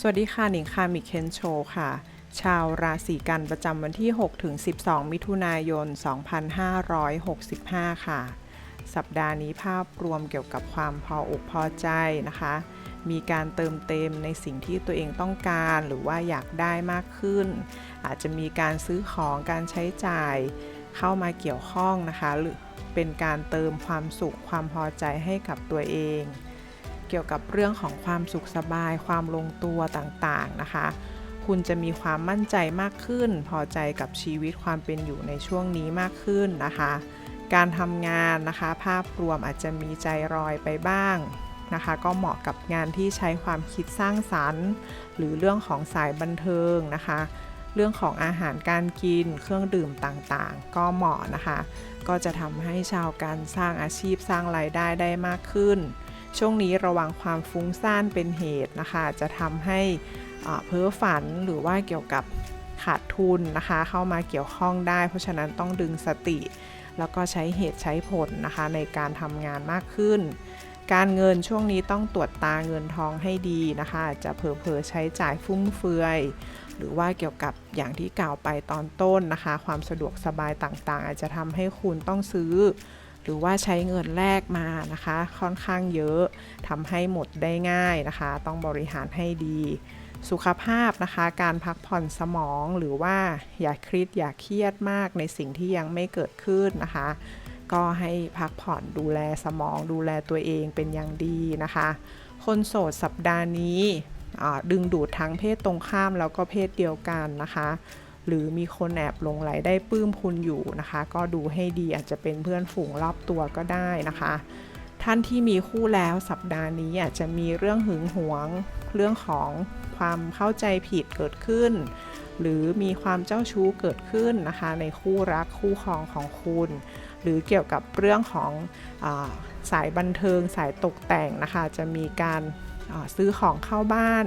สวัสดีค่ะ หนิงค่ะมิเคนโชค่ะ ชาวราศีกันประจำวันที่ 6 ถึง 12 มิถุนายน 2565 ค่ะ สัปดาห์นี้ภาพรวมเกี่ยวกับความพออกพอใจนะคะ มีการเติมเต็มในสิ่งที่ตัวเองต้องการหรือว่าอยากได้มากขึ้น อาจจะมีการซื้อของการใช้จ่ายเข้ามาเกี่ยวข้องนะคะ หรือเป็นการเติมความสุขความพอใจให้กับตัวเอง เกี่ยวกับเรื่องของความสุขสบาย ความลงตัวต่างๆนะคะ คุณจะมีความมั่นใจมากขึ้น พอใจกับชีวิตความเป็นอยู่ในช่วงนี้มากขึ้นนะคะ การทำงานนะคะ ภาพรวมอาจจะมีใจรอยไปบ้างนะคะ ก็เหมาะกับงานที่ใช้ความคิดสร้างสรรค์ หรือเรื่องของสายบันเทิงนะคะเรื่องของอาหารการกิน เครื่องดื่มต่างๆ ก็เหมาะนะคะ ก็จะทำให้ชาวการสร้างอาชีพสร้างรายได้ได้มากขึ้น ช่วงนี้ระวังความฟุ้งซ่านเป็นเหตุนะคะ จะทำให้เพ้อฝันหรือว่าเกี่ยวกับขาดทุนนะคะ เข้ามาเกี่ยวข้องได้ เพราะฉะนั้นต้องดึงสติ แล้วก็ใช้เหตุใช้ผลนะคะ ในการทำงานมากขึ้น การเงินช่วงนี้ต้องตรวจตาเงินทองให้ดีนะคะจจะเผลอๆใช้จ่ายฟุ่มเฟือยหรือว่าเกี่ยวกับอย่างที่กล่าวไปตอนต้นนะคะ ความสะดวกสบายต่างๆ อาจจะทำให้คุณต้องซื้อ หรือว่าใช้เงินแลกมานะคะ ค่อนข้างเยอะทำให้หมดได้ง่ายนะคะ ต้องบริหารให้ดี สุขภาพนะคะ การพักผ่อนสมองหรือว่าอย่าเครียดอย่าเครียดมากในสิ่งที่ยังไม่เกิดขึ้นนะคะ ก็ให้พักผ่อนดูแลสมองดูแลตัวเองเป็นอย่างดีนะคะ คนโสดสัปดาห์นี้ดึงดูดทั้งเพศตรงข้ามแล้วก็เพศเดียวกันนะคะ หรือมีคนแอบลงไหลได้ปลื้มคุณอยู่นะคะ ก็ดูให้ดีอาจจะเป็นเพื่อนฝูงรอบตัวก็ได้นะคะ ท่านที่มีคู่แล้วสัปดาห์นี้อาจจะมีเรื่องหึงหวง เรื่องของความเข้าใจผิดเกิดขึ้น หรือมีความเจ้าชู้เกิดขึ้นนะคะ ในคู่รักคู่ครองของคุณ หรือเกี่ยวกับเรื่องของอาสายบันเทิงสายตกแต่งนะคะ จะมีการาซื้อของเข้าบ้าน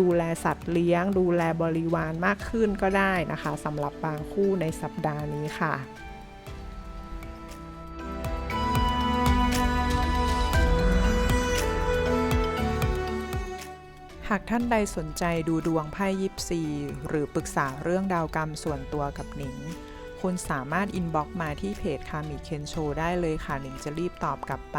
ดูแลสัตว์เลี้ยง ดูแลบริวารมากขึ้นก็ได้นะคะสำหรับบางคู่ในสัปดาห์นี้ค่ะหากท่านใดสนใจดูดวงไพ่ยิปซีหรือปรึกษาเรื่องดาวกรรมส่วนตัวกับหนิง คุณสามารถอินบ็อกมาที่เพจคามิเคนโชได้เลยค่ะหนิงจะรีบตอบกลับไป